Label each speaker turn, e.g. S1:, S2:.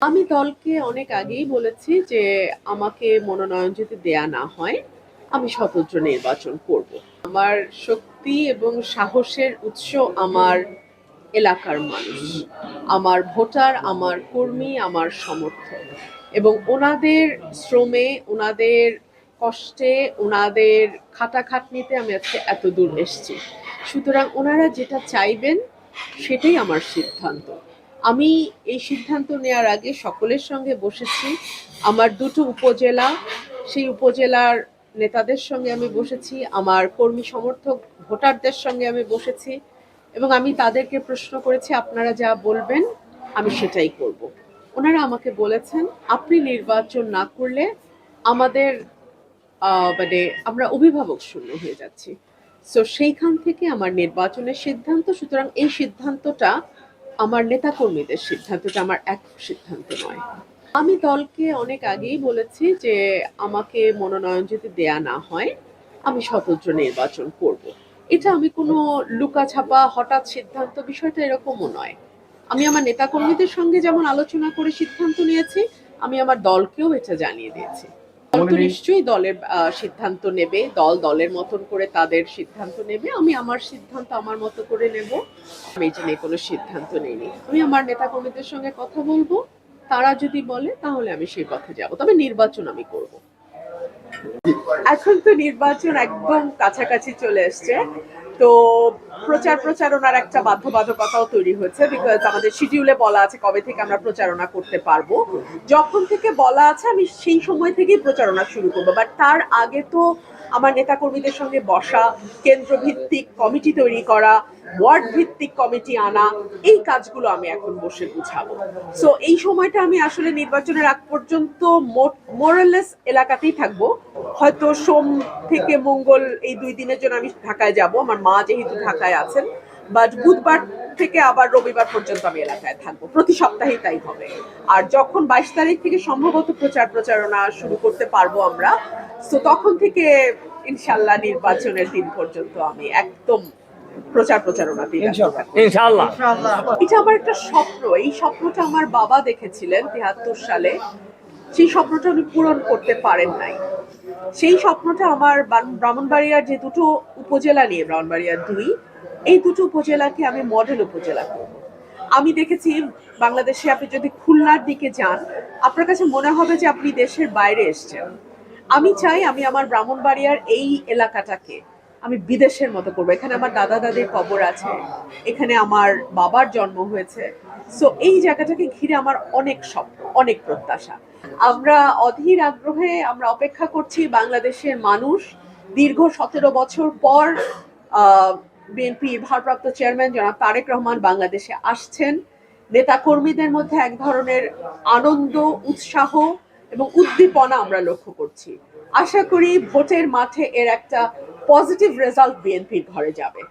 S1: আমি দলকে অনেক আগেই বলেছি যে আমাকে মনোনয়ন যদি দেয়া না হয়, আমি স্বতন্ত্র নির্বাচন করব। আমার শক্তি এবং সাহসের উৎস আমার এলাকার মানুষ। আমার ভোটার, আমার কর্মী, আমার সমর্থক। এবং ওনাদের শ্রমে, ওনাদের কষ্টে, ওনাদের খাটাখাটনিতে আমি আজকে এত দূর এসেছি। সুতরাং ওনারা যেটা চাইবেন, সেটাই আমার সিদ্ধান্ত। আমি এই সিদ্ধান্ত নেওয়ার আগে সকলের সঙ্গে বসেছি। আমার দুটো উপজেলা, সেই উপজেলার নেতাদের সঙ্গে আমি বসেছি, আমার কর্মী সমর্থক ভোটারদের সঙ্গে আমি বসেছি এবং আমি তাদেরকে প্রশ্ন করেছি, আপনারা যা বলবেন, আমি সেটাই করব। ওনারা আমাকে বলেছেন, আপনি নির্বাচন না করলে আমাদের মানে আমরা অভিভাবক শূন্য হয়ে যাচ্ছি। সো সেইখান থেকে আমার নির্বাচনের সিদ্ধান্ত, সুতরাং এই সিদ্ধান্তটা আমার নেতাকর্মীদের সিদ্ধান্তটা আমার এক সিদ্ধান্ত নয়। আমি দলকে অনেক আগেই বলেছি যে আমাকে মনোনয়ন যদি দেয়া না হয়, আমি স্বতন্ত্র নির্বাচন করব। এটা আমি কোনো লুকাছাপা হঠাৎ সিদ্ধান্ত বিষয়টা এরকমও নয়। আমি আমার নেতাকর্মীদের সঙ্গে যেমন আলোচনা করে সিদ্ধান্ত নিয়েছি, আমি আমার দলকেও এটা জানিয়ে দিয়েছি। দল তো নিশ্চয়ই দলের আহ, সিদ্ধান্ত নেবে দল দলের মতন করে তাদের সিদ্ধান্ত নেবে। আমি আমার সিদ্ধান্ত আমার মতো করে নেব। আমি এটা নিয়ে কোনো সিদ্ধান্ত নেইনি। আমি আমার নেতাকর্মীদের সঙ্গে কথা বলব। তারা যদি বলে তাহলে আমি সেই পথে যাব। তবে নির্বাচন আমি করব। এখন তো নির্বাচন একদম কাছাকাছি চলে এসছে। তো প্রচার প্রচারণার একটা বাধ্যবাধকতাও তৈরি হয়েছে বিকজ আমাদের শিডিউলে বলা আছে কবে থেকে আমরা প্রচারণা করতে পারব। যখন থেকে বলা আছে আমি সেই সময় থেকেই প্রচারণা শুরু করব। বাট তার আগে তো আমার নেতাকর্মীদের সঙ্গে বসা, কেন্দ্রভিত্তিক কমিটি তৈরি করা ওয়ার্ড ভিত্তিক কমিটি আনা, এই কাজগুলো আমি এখন বসে বুঝাবো সো এই সময়টা আমি আসলে নির্বাচনের আগ পর্যন্ত মোরালেস এলাকাতেই থাকব। হয়তো সোম থেকে মঙ্গল এই দুই দিনের জন্য আমি ঢাকায় যাব। আমার মা যেহেতু ঢাকায় আছেন বাট বুধবার থেকে আবার রবিবার পর্যন্ত আমি এলাকায় থাকব। প্রতি সপ্তাহেই তাই হবে। আর যখন বাইশ তারিখ থেকে সম্ভবত প্রচার প্রচারণা শুরু করতে পারব আমরা তো তখন থেকে ইনশাল্লাহ নির্বাচনের দিন পর্যন্ত আমি একদম প্রচার থাকব।
S2: ইনশাআল্লাহ।
S1: এটা আমার একটা স্বপ্ন। এই স্বপ্নটা আমার বাবা দেখেছিলেন তিয়াত্তর সালে। সেই স্বপ্নটা উনি পূরণ করতে পারেন নাই। সেই স্বপ্নটা আমার ব্রাহ্মণবাড়িয়ার যে দুটো উপজেলা নিয়ে ব্রাহ্মণবাড়িয়ার দুই এই দুটো উপজেলাকে আমি মডেল উপজেলা করব। আমি দেখেছি বাংলাদেশে আপনি যদি খুলনার দিকে যান, আপনার কাছে মনে হবে যে আপনি দেশের বাইরে এসেছেন। আমি চাই আমি আমার ব্রাহ্মণবাড়িয়ার এই এলাকাটাকে আমি বিদেশের মতো করব। এখানে আমার দাদা দাদির কবর আছে, এখানে আমার বাবার জন্ম হয়েছে। সো এই জায়গাটাকে ঘিরে আমার অনেক স্বপ্ন, অনেক প্রত্যাশা। আমরা অধীর আগ্রহে আমরা অপেক্ষা করছি বাংলাদেশের মানুষ দীর্ঘ সতেরো বছর পর বিএনপি ভারপ্রাপ্ত চেয়ারম্যান জনাব তারেক রহমান বাংলাদেশে আসছেন। নেতাকর্মীদের মধ্যে এক ধরনের আনন্দ, উৎসাহ এবং উদ্দীপনা আমরা লক্ষ্য করছি। আশা করি ভোটের মাঠে এর একটা পজিটিভ রেজাল্ট বিএনপির ঘরে যাবে।